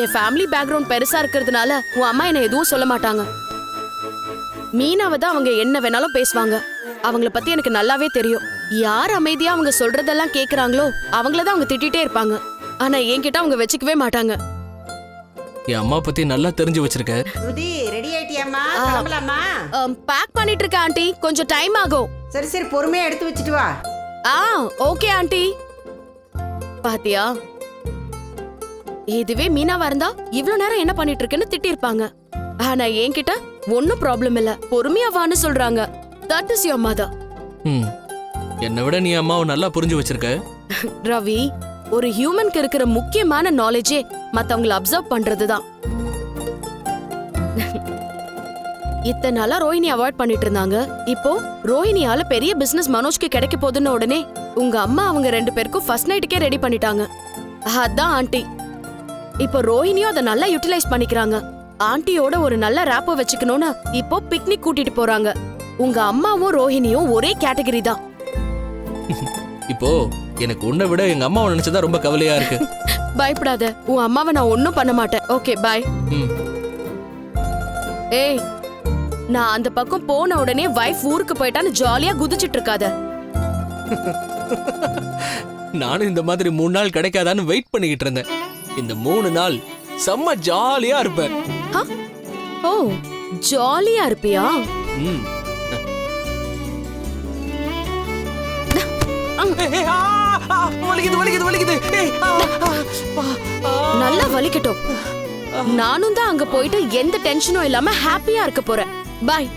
என் family background பெருசா இருக்கிறதுனால உன் அம்மா என்ன எதுவும் சொல்ல மாட்டாங்க. மீனாவை தான் அவங்க என்ன வேணாலும் பேசுவாங்க. அவங்கள பத்தி எனக்கு நல்லாவே தெரியும். யார் அமைதியா அவங்க சொல்றதெல்லாம் கேக்குறாங்களோ அவங்கள தான் அவங்க திட்டிட்டே இருப்பாங்க. ஆனா என்கிட்ட அவங்க வச்சுக்கவே மாட்டாங்க. என் அம்மா பத்தி நல்லா தெரிஞ்சு வச்சிருக்க. ஸ்ருதி ரெடி ஆயிட்டியாம்மா? கிளம்பலாமா? பேக் பண்ணிட்டு இருக்க ஆண்டி. கொஞ்சம் டைம் ஆகும். சரி சரி பொறுமையா எடுத்து வச்சுட்டு வா. Ah okay aunty. பாத்தியா? இதுவே மீனாவா இருந்தா இவ்ளோ நேரம் என்ன பண்ணிட்டு இருக்கேன்னு திட்டிருப்பாங்க ஆனா என்கிட்ட ஒன்னும் ப்ராப்ளம் இல்ல. பொறுமையா வான்னு சொல்றாங்க. தட் இஸ் யோர் மதர் ம். என்னை விட நீ அம்மாவை நல்லா புரிஞ்சு வச்சிருக்க. ரவி ஒரு ஹியூமனுக்கு இருக்கிற முக்கியமான நாலேஜே மத்தவங்கள அப்சர்வ் பண்றதுதான். இத்தனை நாளா ரோஹிணி அவாய்ட் பண்ணிட்டு இருந்தாங்க. இப்போ ரோஹிணியால பெரிய பிசினஸ் மனோஜ்க்கு கிடைக்க போகுதுன்னு உடனே உங்க அம்மா அவங்க ரெண்டு பேருக்கும் ஃபர்ஸ்ட் நைட்டுக்கே ரெடி பண்ணிட்டாங்க. அதான் ஆண்டி இப்போ ரோஹிணியும் அதை நல்லா யூட்டிலைஸ் பண்ணிக்கிறாங்க. ஆண்டியோட ஒரு நல்ல ரேப்போ வச்சுக்கணும்னு இப்போ பிக்னிக் கூட்டிட்டு போறாங்க. உங்க அம்மாவும் ரோஹிணியும் ஒரே கேட்டகரி தான். இப்போ எனக்கு உன்னை விட எங்க அம்மாவை நினைச்சதா ரொம்ப கவலையா இருக்கு. பயப்படாத. உன் அம்மாவை நான் ஒன்னும் பண்ண மாட்டேன். ஓகே பாய் ஏய் நான் அந்த பக்கம் போன உடனே வைஃப் ஊருக்கு போயிட்டான்னு ஜாலியா குதிச்சிட்டு இருக்காத நானும் இந்த மாதிரி மூணு நாள் கிடைக்காதான்னு வெயிட் பண்ணிக்கிட்டு இருந்தேன். இந்த மூணு நாள் செம்ம ஜாலியா இருப்பேன்? ஓ ஜாலியா இருப்பியா? ம். வலிக்குது வலிக்குது வலிக்குது. நல்லா வலிக்கட்டும். நானும் தான் அங்க போயிட்டு எந்த டென்ஷனும் இல்லாம ஹாப்பியா இருக்க போறேன். பாய்